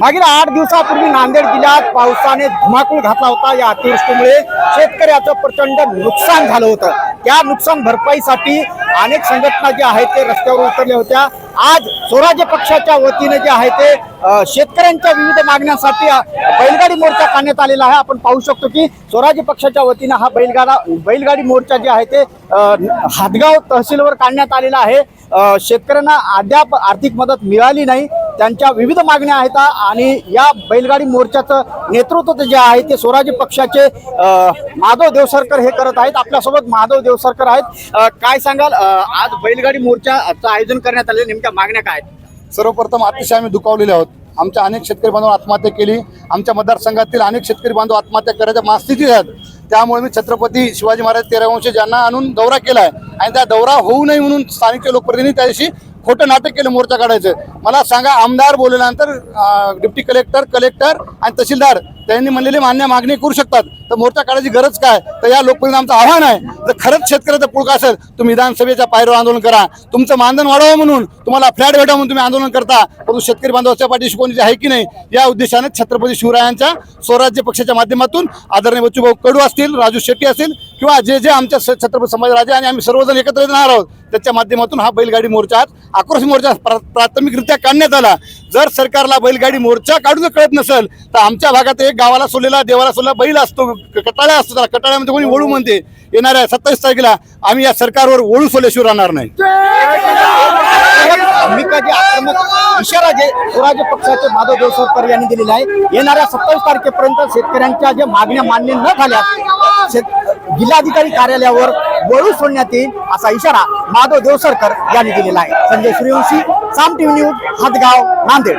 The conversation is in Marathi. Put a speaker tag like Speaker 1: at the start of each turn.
Speaker 1: मागील आठ दिवसापूर्वी नांदेड जिल्ह्यात पावसाने धुमाकूळ घातला होता. या अतिवृष्टीमुळे शेतकऱ्याचं प्रचंड नुकसान झालं होतं. त्या नुकसान भरपाईसाठी अनेक संघटना ज्या आहेत ते रस्त्यावर उतरल्या होत्या. आज स्वराज्य पक्षाच्या वतीने जे आहे ते शेतकऱ्यांच्या विविध मागण्यांसाठी बैलगाडी मोर्चा काढण्यात आलेला आहे. आपण पाहू शकतो की स्वराज्य पक्षाच्या वतीनं हा बैलगाडा बैलगाडी मोर्चा जे आहे ते हादगाव हातगाव तहसीलवर काढण्यात आलेला आहे. शेतकऱ्यांना अद्याप आर्थिक मदत मिळाली नाही. त्यांच्या विविध मागण्या आहेत आणि या बैलगाडी मोर्चाचं नेतृत्व जे आहे ते स्वराज्य पक्षाचे माधव देवसरकर हे करत आहेत. आपल्यासोबत माधव देवसरकर आहेत. काय सांगाल? आज बैलगाडी मोर्चाचं आयोजन करण्यात आले नेमक्या मागण्या काय आहेत?
Speaker 2: सर्वप्रथम अतिशय आम्ही दुखावलेले आहोत. आमच्या अनेक शेतकरी बांधव आत्महत्या केली. आमच्या मतदारसंघातील अनेक शेतकरी बांधव आत्महत्या करायच्या मास्थितीत आहेत. त्यामुळे मी छत्रपती शिवाजी महाराज तेरावंशी ज्यांना आणून दौरा केला आहे आणि त्या दौरा होऊ नये म्हणून स्थानिक लोकप्रतिनिधी त्या दिवशी खोटं नाटक केलं मोर्चा काढायचं. मला सांगा आमदार बोलल्यानंतर डिप्टी कलेक्टर कलेक्टर आणि तहसीलदार त्यांनी म्हणलेली मान्य मागणी करू शकतात. तर मोर्चा काढायची गरज काय? तर या लोकप्रतिनिधी आमचं आव्हान आहे. जर खरंच शेतकऱ्याचं पुळका असेल तुम्ही विधानसभेच्या पायरीवर आंदोलन करा. तुमचं मानधन वाढावं म्हणून तुम्हाला फ्लॅट भेटावं म्हणून तुम्ही आंदोलन करता. परंतु शेतकरी बांधवाच्या पाठीशी कोणी आहे की नाही या उद्देशाने छत्रपती शिवरायांच्या स्वराज्य पक्षाच्या माध्यमातून आदरणीय बच्चूभाऊ कडू असतील राजू शेट्टी असतील किंवा जे जे आमच्या छत्रपती संभाजीराजे आणि आम्ही सर्वजण एकत्र येणार आहोत त्याच्या माध्यमातून हा बैलगाडी मोर्चा आज आक्रोश मोर्चा प्रा- प्राथमिकरित्या काढण्यात आला. जर सरकारला बैलगाडी मोर्चा काढून जर कळत नसेल तर आमच्या भागात एक गावाला सोडलेला देवाला सोडलेला बैल असतो कटाळा असतो त्याला. कटाळ्यामध्ये कोणी वळू म्हणते येणाऱ्या सत्तावीस तारखेला आम्ही या सरकारवर वळू सोडल्याशिवाय राहणार नाही.
Speaker 1: इशारा जे स्वराज्य पक्षाचे माधव देवसरकर यांनी दिलेला आहे येणाऱ्या सत्तावीस तारखेपर्यंत शेतकऱ्यांच्या ज्या मागण्या मान्य न झाल्या शेत जिल्हाधिकारी कार्यालयावर वळू सोडण्यात येईल असा इशारा माधव देवसरकर यांनी दिलेला आहे. Sanjay Suryavanshi Saam TV news Hadgaon Nanded.